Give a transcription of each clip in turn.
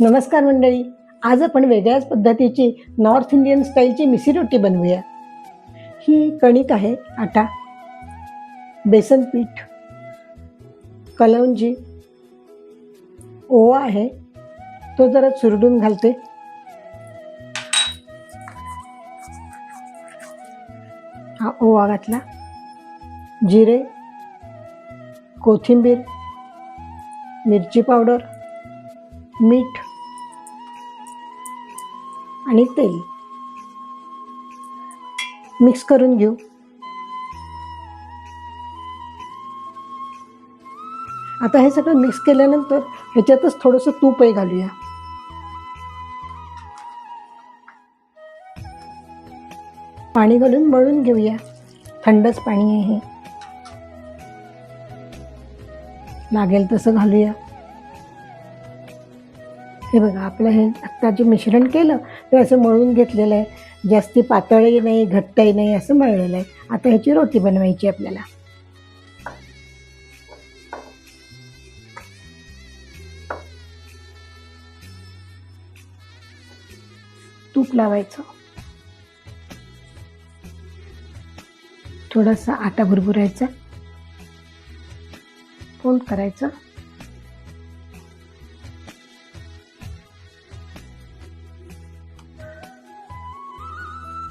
नमस्कार मंडळी. आज आपण वेगळ्याच पद्धतीची नॉर्थ इंडियन स्टाईलची मिसी रोटी बनवूया. ही कणिक आहे आटा बेसन पीठ कलौंजी ओवा आहे. तो जरा चुरडून घालते. हा ओवा घातला. जिरे कोथिंबीर मिरची पावडर मीठ आणि तेल मिक्स करून घेऊ. आता हे सगळं मिक्स केल्यानंतर ह्याच्यातच थोडंसं तूपही घालूया. पाणी घालून मळून घेऊया. थंडच पाणी आहे हे. लागेल तसं घालूया. हे बघा आपलं हे आत्ता जे मिश्रण केलं ते असं मळून घेतलेलं आहे. जास्ती पातळही नाही घट्टही नाही असं मळलेलं आहे. आता ह्याची रोटी बनवायची आपल्याला. तूप लावायचं. थोडासा आटा भुरभुरायचा. फोल्ड करायचं.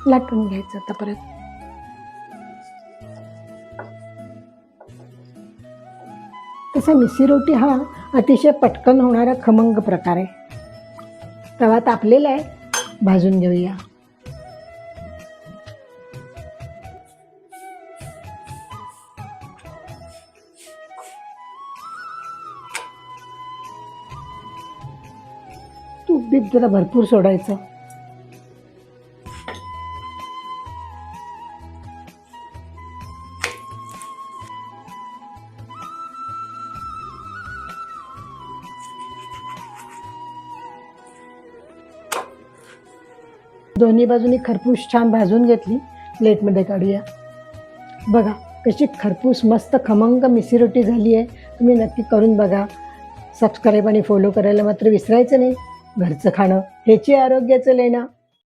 लाटून घ्यायचं आता परत. तसा मिसी रोटी हा अतिशय पटकन होणारा खमंग प्रकार आहे. तवा तापलेला आहे भाजून घेऊया. तूप बीप जरा भरपूर सोडायचं. दोन्ही बाजूनी खरपूस छान भाजून घेतली. प्लेटमध्ये काढूया. बघा कशी खरपूस मस्त खमंग मिसी रोटी झाली आहे. तुम्ही नक्की करून बघा. सबस्क्राईब आणि फॉलो करायला मात्र विसरायचं नाही. घरचं खाणं ह्याची आरोग्याचं लेणं.